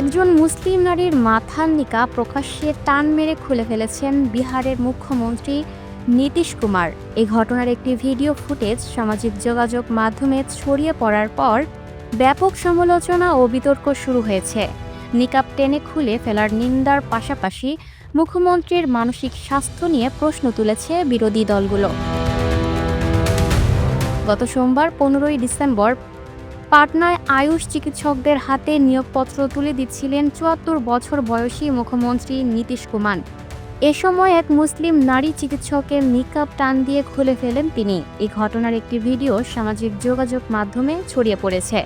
একজন মুসলিম নারীর মাথার নিকা প্রকাশ্যে টান মেরে খুলে ফেলেছেন বিহারের মুখ্যমন্ত্রী নীতিশ কুমার। এই ঘটনার একটি ভিডিও ফুটেজ সামাজিক যোগাযোগ মাধ্যমে ছড়িয়ে পড়ার পর ব্যাপক সমালোচনা ও বিতর্ক শুরু হয়েছে। নিকাব টেনে খুলে ফেলার নিন্দার পাশাপাশি মুখ্যমন্ত্রীর মানসিক স্বাস্থ্য নিয়ে প্রশ্ন তুলেছে বিরোধী দলগুলো। গত সোমবার পনেরোই ডিসেম্বর পাটনায় আয়ুষ চিকিৎসকদের হাতে নিয়োগপত্র তুলে দিচ্ছিলেন চুয়াত্তর বছর বয়সী মুখ্যমন্ত্রী নীতিশ কুমার। এ সময় এক মুসলিম নারী চিকিৎসকের নিকাব টান দিয়ে খুলে ফেলেন তিনি। এই ঘটনার একটি ভিডিও সামাজিক যোগাযোগ মাধ্যমে ছড়িয়ে পড়েছে।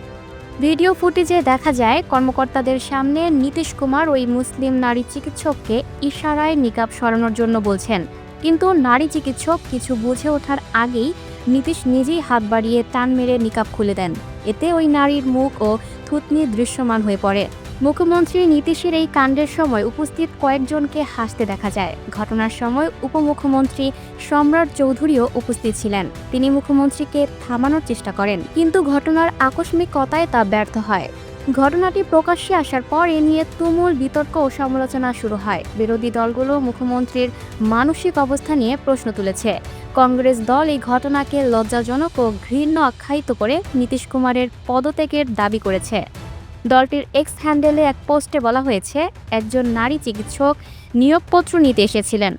ভিডিও ফুটেজে দেখা যায়, কর্মকর্তাদের সামনে নীতিশ কুমার ওই মুসলিম নারী চিকিৎসককে ইশারায় নিকাব সরানোর জন্য বলছেন। কিন্তু নারী চিকিৎসক কিছু বুঝে ওঠার আগেই নীতিশ নিজেই হাত বাড়িয়ে টান মেরে নিকাব খুলে দেন। এতে ওই নারীর মুখ ও থুতনি দৃশ্যমান হয়ে পড়ে। মুখ্যমন্ত্রী নীতিশের এই কাণ্ডের সময় উপস্থিত কয়েকজনকে হাসতে দেখা যায়। ঘটনার সময় উপমুখ্যমন্ত্রী সম্রাট চৌধুরীও উপস্থিত ছিলেন। তিনি মুখ্যমন্ত্রীকে থামানোর চেষ্টা করেন, কিন্তু ঘটনার আকস্মিকতায় তা ব্যর্থ হয়। ঘটনাটি প্রকাশ্যে আসার পর এ নিয়ে তুমুল বিতর্ক ও সমালোচনা শুরু হয়। বিরোধী দলগুলো মুখ্যমন্ত্রীর মানসিক অবস্থা নিয়ে প্রশ্ন তুলেছে। কংগ্রেস দল এই ঘটনাকে লজ্জাজনক ও ঘৃণ্য আখ্যায়িত করে নীতিশ কুমারের পদত্যাগের দাবি করেছে। দলটির এক্স হ্যান্ডেলে এক পোস্টে বলা হয়েছে, একজন নারী চিকিৎসক নিয়োগপত্র নিতে এসেছিলেন।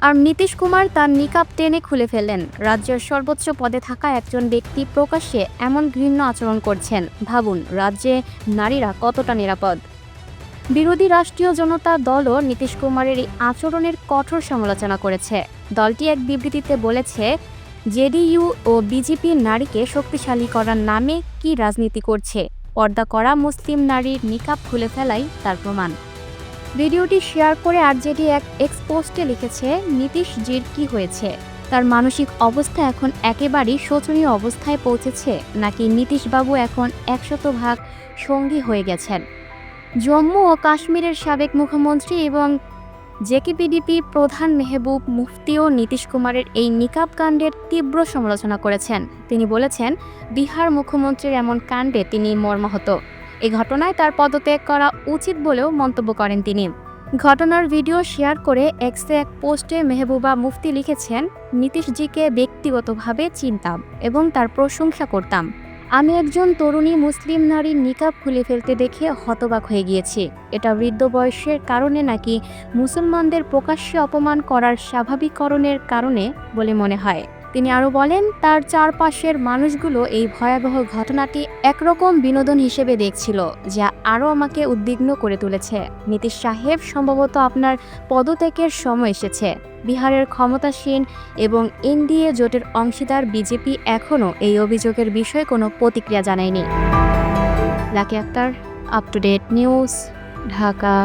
আর নীতিশ কুমার তার নিকাব টেনে খুলে ফেলেন রাজ্যের সর্বোচ্চ পদে থাকা একজন ব্যক্তি প্রকাশ্যে এমন ঘৃণ্য আচরণ করছেন। ভাবুন, রাজ্যে নারীরা কতটা নিরাপদ? বিরোধী রাষ্ট্রীয় জনতা দলও নীতিশ কুমারের এই আচরণের কঠোর সমালোচনা করেছে। দলটি এক বিবৃতিতে বলেছে, জেডিইউ ও বিজেপি নারীকে শক্তিশালী করার নামে কি রাজনীতি করছে? পর্দা করা মুসলিম নারীর নিকাব খুলে ফেলাই তার প্রমাণ। ভিডিওটি শেয়ার করে আরজেডি এক এক্স পোস্টে লিখেছে, নীতিশ জির কি হয়েছে? তার মানসিক অবস্থা এখন একেবারেই শোচনীয় অবস্থায় পৌঁছেছে, নাকি নীতিশবাবু এখন একশত ভাগ সঙ্গী হয়ে গেছেন? জম্মু ও কাশ্মীরের সাবেক মুখ্যমন্ত্রী এবং জেকেপিডিপি প্রধান মেহবুব মুফতিও নীতিশ কুমারের এই নিকাব কাণ্ডের তীব্র সমালোচনা করেছেন। তিনি বলেছেন, বিহার মুখ্যমন্ত্রীর এমন কাণ্ডে তিনি মর্মাহত। এই ঘটনায় তার পদত্যাগ করা উচিত বলেও মন্তব্য করেন তিনি। ঘটনার ভিডিও শেয়ার করে এক্সে এক পোস্টে মেহবুবা মুফতি লিখেছেন নীতিশজিকে ব্যক্তিগতভাবে চিনতাম এবং তার প্রশংসা করতাম। আমি একজন তরুণী মুসলিম নারীর নিকাব খুলে ফেলতে দেখে হতবাক হয়ে গিয়েছি। এটা বৃদ্ধ বয়সের কারণে নাকি মুসলমানদের প্রকাশ্যে অপমান করার স্বাভাবিককরণের কারণে? বলে মনে হয়। তিনি আরও বলেন, তার চারপাশের মানুষগুলো এই ভয়াবহ ঘটনাটি একরকম বিনোদন হিসেবে দেখছিল, যা আরও আমাকে উদ্বিগ্ন করে তুলেছে। নীতিশ সাহেব, সম্ভবত আপনার পদত্যাগের সময় এসেছে। বিহারের ক্ষমতাসীন এবং এনডিএ জোটের অংশীদার বিজেপি এখনও এই অভিযোগের বিষয়ে কোনো প্রতিক্রিয়া জানায়নি। Lucky Akter up to date news Dhaka.